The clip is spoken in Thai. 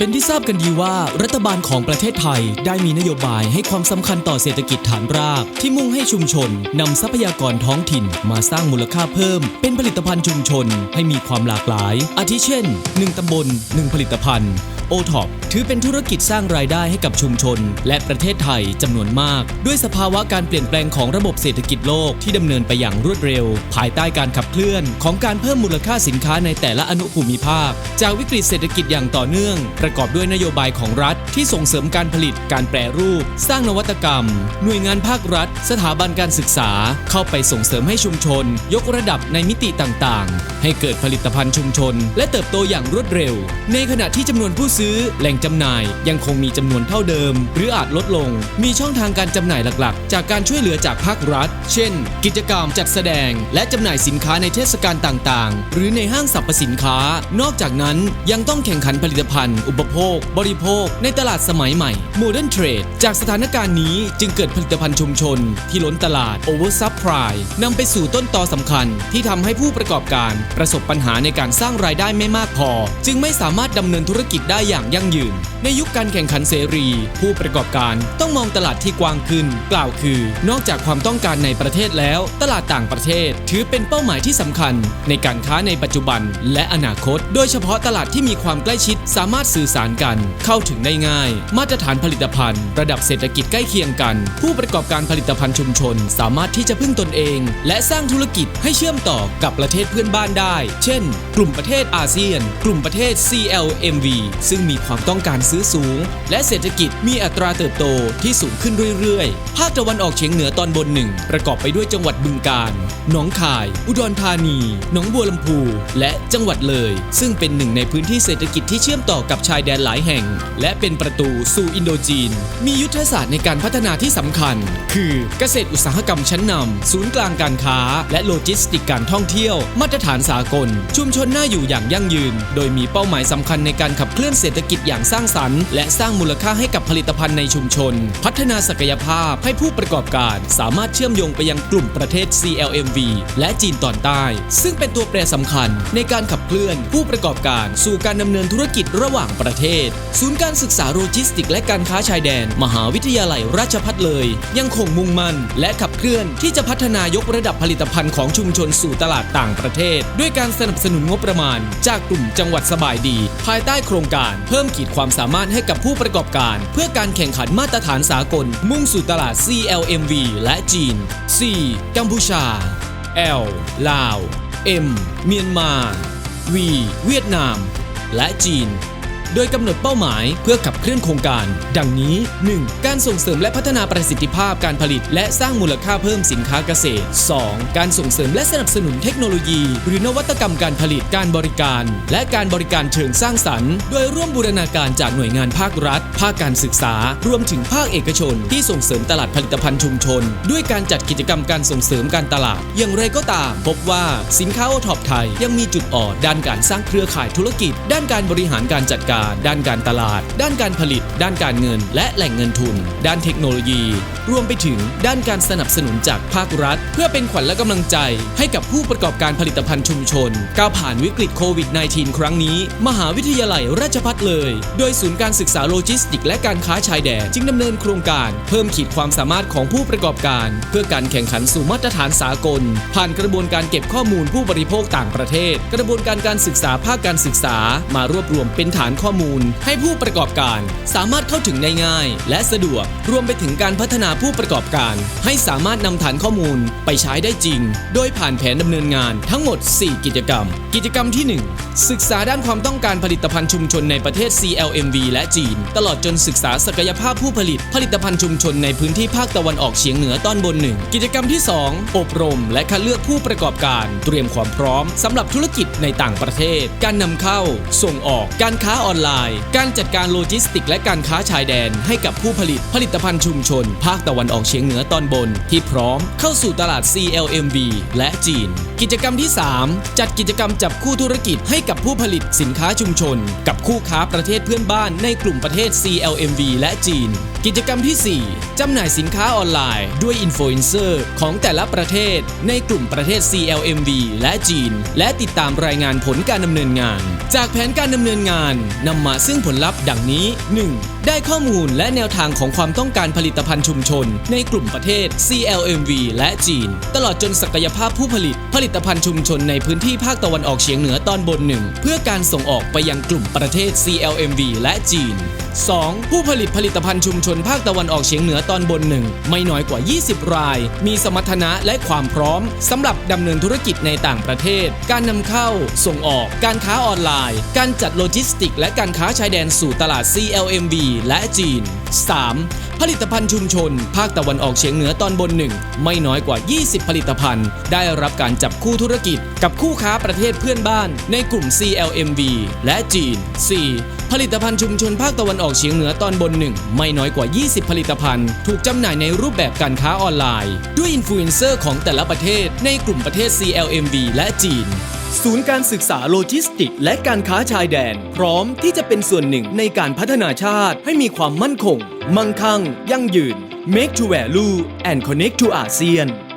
เป็นที่ทราบกันดีว่ารัฐบาลของประเทศไทยได้มีนโยบายให้ความสำคัญต่อเศรษฐกิจฐานราก ที่มุ่งให้ชุมชนนำทรัพยากรท้องถิ่น มาสร้างมูลค่าเพิ่ม เป็นผลิตภัณฑ์ชุมชน ให้มีความหลากหลาย อาทิเช่น 1ตำบล 1 ผลิตภัณฑ์ โอท็อปถือเป็นธุรกิจสร้างรายได้ให้กับชุมชน และประเทศไทยจำนวนมาก ด้วยสภาวะการเปลี่ยนแปลงของระบบเศรษฐกิจโลกที่ดำเนินไปอย่างรวดเร็ว ภายใต้การขับเคลื่อนของการเพิ่มมูลค่าสินค้าในแต่ละอนุภูมิภาค จากวิกฤตเศรษฐกิจอย่างต่อเนื่อง ประกอบด้วยนโยบายของรัฐ ที่ส่งเสริมการผลิต การแปรรูป สร้างนวัตกรรม หน่วยงานภาครัฐ สถาบันการศึกษา เข้าไปส่งเสริมให้ชุมชน ยกระดับในมิติต่างๆ ให้เกิดผลิตภัณฑ์ชุมชน และเติบโตอย่างรวดเร็ว ในขณะที่จำนวนผู้ซื้อ แหล่งจำหน่าย ยังคงมีจำนวนเท่าเดิม หรืออาจลดลง มีช่องทางการจำหน่ายหลักๆ จากการช่วยเหลือจากภาครัฐ เช่น กิจกรรมจัดแสดง และจำหน่ายสินค้าในเทศกาลต่างๆ หรือในห้างสรรพสินค้า นอกจากนั้นยังต้องแข่งขันผลิตภัณฑ์ อุปโภค บริโภค ในตลาดสมัยใหม่ Modern Trade จากสถานการณ์นี้จึงเกิดผลิตภัณฑ์ชุมชน ที่ล้นตลาด Over Supply นำไปสู่ต้นตอสำคัญ ที่ทำให้ผู้ประกอบการประสบปัญหาในการสร้างรายได้ไม่มากพอ จึงไม่สามารถดำเนินธุรกิจได้อย่างยั่งยืน ในยุคการแข่งขันเสรี ผู้ประกอบการต้องมองตลาดที่กว้างขึ้น กล่าวคือ นอกจากความต้องการในประเทศแล้ว ตลาดต่างประเทศ ถือเป็นเป้าหมายที่สำคัญ ในการค้าในปัจจุบัน และอนาคต โดยเฉพาะตลาดที่มีความใกล้ชิดสามารถสื่อสารกัน เข้าถึงได้ง่าย มาตรฐานผลิตภัณฑ์ ระดับเศรษฐกิจใกล้เคียงกัน ผู้ประกอบการผลิตภัณฑ์ชุมชน สามารถที่จะพึ่งตนเอง และสร้างธุรกิจให้เชื่อมต่อกับประเทศเพื่อนบ้านได้ เช่น กลุ่มประเทศอาเซียน กลุ่มประเทศ CLMV ซึ่งมีความต้องการซื้อสูง และเศรษฐกิจมีอัตราเติบโตที่สูงขึ้นเรื่อยๆ ภาคตะวันออกเฉียงเหนือตอนบนหนึ่งประกอบไปด้วยจังหวัดบึงกาฬ หนองคาย อุดรธานี หนองบัวลำพู และจังหวัดเลย ซึ่งเป็นหนึ่งในพื้นที่เศรษฐกิจที่เชื่อมต่อกับชายแดนหลายแห่ง และเป็นประตูสู่อินโดจีน มียุทธศาสตร์ในการพัฒนาที่สำคัญ คือเกษตรอุตสาหกรรมชั้นนำศูนย์กลางการค้า และโลจิสติกการท่องเที่ยว มาตรฐานสากล ชุมชนน่าอยู่อย่างยั่งยืน โดยมีเป้าหมายสำคัญในการขับเคลื่อนเศรษฐกิจอย่างสร้างสรรค์ และสร้างมูลค่าให้กับผลิตภัณฑ์ในชุมชน พัฒนาศักยภาพให้ผู้ประกอบการ สามารถเชื่อมโยงไปยังกลุ่มประเทศ CLMV และจีนตอนใต้ ซึ่งเป็นตัวแปรสำคัญในการขับเคลื่อนผู้ประกอบการสู่การดำเนินธุรกิจระหว่างประเทศ ศูนย์การศึกษาโลจิสติก และการค้าชายแดน มหาวิทยาลัยราชภัฏเลย ยังคงมุ่งมั่น และขับเคลื่อนที่จะพัฒนายกระดับผลิตภัณฑ์ของชุมชนสู่ตลาดต่างประเทศ ด้วยการสนับสนุนงบประมาณ จากกลุ่มจังหวัดสบายดี ภายใต้โครงการเพิ่มขีดความสามารถให้กับผู้ประกอบการ เพื่อการแข่งขันมาตรฐานสากล มุ่งสู่ตลาด CLMV และจีน C กัมพูชา L ลาว M เมียนมา V เวียดนาม และจีน โดยกำหนดเป้าหมายเพื่อขับเคลื่อนโครงการ ดังนี้ 1. การส่งเสริมและพัฒนาประสิทธิภาพการผลิต และสร้างมูลค่าเพิ่มสินค้าเกษตร 2. การส่งเสริมและสนับสนุนเทคโนโลยี หรือนวัตกรรมการผลิตการบริการ และการบริการเชิงสร้างสรรค์ โดยร่วมบูรณาการจากหน่วยงานภาครัฐ ภาคการศึกษา รวมถึงภาคเอกชน ที่ส่งเสริมตลาดผลิตภัณฑ์ชุมชน ด้วยการจัดกิจกรรมการส่งเสริมการตลาด อย่างไรก็ตาม พบว่าสินค้าโอท็อปไทยยังมีจุดอ่อนด้านการสร้างเครือข่ายธุรกิจ ด้านการบริหารการจัดการด้านการตลาด ด้านการผลิต ด้านการเงิน และแหล่งเงินทุน ด้านเทคโนโลยี รวมไปถึงด้านการสนับสนุนจากภาครัฐ เพื่อเป็นขวัญและกำลังใจ ให้กับผู้ประกอบการผลิตภัณฑ์ชุมชนก้าวผ่านวิกฤตโควิด -19 ครั้งนี้ มหาวิทยาลัยราชภัฏเลย โดยศูนย์การศึกษาโลจิสติก และการค้าชายแดนจึงดำเนินโครงการเพิ่มขีดความสามารถของผู้ประกอบการ เพื่อการแข่งขันสู่มาตรฐานสากล ผ่านกระบวนการเก็บข้อมูลผู้บริโภคต่างประเทศ กระบวนการการศึกษาภาคการศึกษา มารวบรวมเป็นฐานข้ออมูล ให้ผู้ประกอบการ สามารถเข้าถึงได้ง่าย และสะดวกรวมไปถึงการพัฒนาผู้ประกอบการ ให้สามารถนำฐานข้อมูลไปใช้ได้จริง โดยผ่านแผนดำเนินงานทั้งหมด 4 กิจกรรม กิจกรรมที่ 1 ศึกษาด้านความต้องการผลิตภัณฑ์ชุมชนในประเทศ CLMV และจีน ตลอดจนศึกษาศักยภาพผู้ผลิต ผลิตภัณฑ์ชุมชนในพื้นที่ภาคตะวันออกเฉียงเหนือตอนบนหนึ่งกิจกรรมที่ 2 อบรม และคัดเลือกผู้ประกอบการ เตรียมความพร้อมสำหรับธุรกิจในต่างประเทศ การนำเข้า ส่งออกการค้าออนไลน์ การจัดการโลจิสติกและการค้าชายแดน ให้กับผู้ผลิตผลิตภัณฑ์ชุมชน ภาคตะวันออกเฉียงเหนือตอนบน ที่พร้อมเข้าสู่ตลาด CLMV และจีน กิจกรรมที่ 3 จัดกิจกรรมจับคู่ธุรกิจให้กับผู้ผลิตสินค้าชุมชน กับคู่ค้าประเทศเพื่อนบ้านในกลุ่มประเทศ CLMV และจีน กิจกรรมที่ 4 จำหน่ายสินค้าออนไลน์ ด้วยอินฟลูเอนเซอร์ของแต่ละประเทศ ในกลุ่มประเทศ CLMV และจีน และติดตามรายงานผลการดำเนินงาน จากแผนการดำเนินงานนำมาซึ่งผลลัพธ์ดังนี้ 1. ได้ข้อมูลและแนวทางของความต้องการผลิตภัณฑ์ชุมชน ในกลุ่มประเทศ CLMV และจีน ตลอดจนศักยภาพผู้ผลิต ผลิตภัณฑ์ชุมชนในพื้นที่ภาคตะวันออกเฉียงเหนือตอนบนหนึ่งเพื่อการส่งออกไปยังกลุ่มประเทศ CLMV และจีน 2. ผู้ผลิตผลิตภัณฑ์ชุมชนภาคตะวันออกเฉียงเหนือตอนบนหนึ่งไม่น้อยกว่า 20 ราย มีสมรรถนะและความพร้อมสำหรับดำเนินธุรกิจในต่างประเทศ การนำเข้า ส่งออก การค้าออนไลน์ การจัดโลจิสติก และการค้าชายแดนสู่ตลาด CLMV และจีน 3. ผลิตภัณฑ์ชุมชน ภาคตะวันออกเฉียงเหนือตอนบนหนึ่งไม่น้อยกว่า 20 ผลิตภัณฑ์ ได้รับการจับคู่ธุรกิจ กับคู่ค้าประเทศเพื่อนบ้าน ในกลุ่ม CLMV และจีน 4. ผลิตภัณฑ์ชุมชนภาคตะวันออกเฉียงเหนือตอนบนหนึ่งไม่น้อยกว่า 20 ผลิตภัณฑ์ ถูกจำหน่ายในรูปแบบการค้าออนไลน์ ด้วยอินฟลูเอนเซอร์ของแต่ละประเทศ ในกลุ่มประเทศ CLMV และจีนศูนย์การศึกษาโลจิสติก และการค้าชายแดน พร้อมที่จะเป็นส่วนหนึ่งในการพัฒนาชาติให้มีความมั่นคง มั่งคั่งยั่งยืน Make to Value and Connect to ASEAN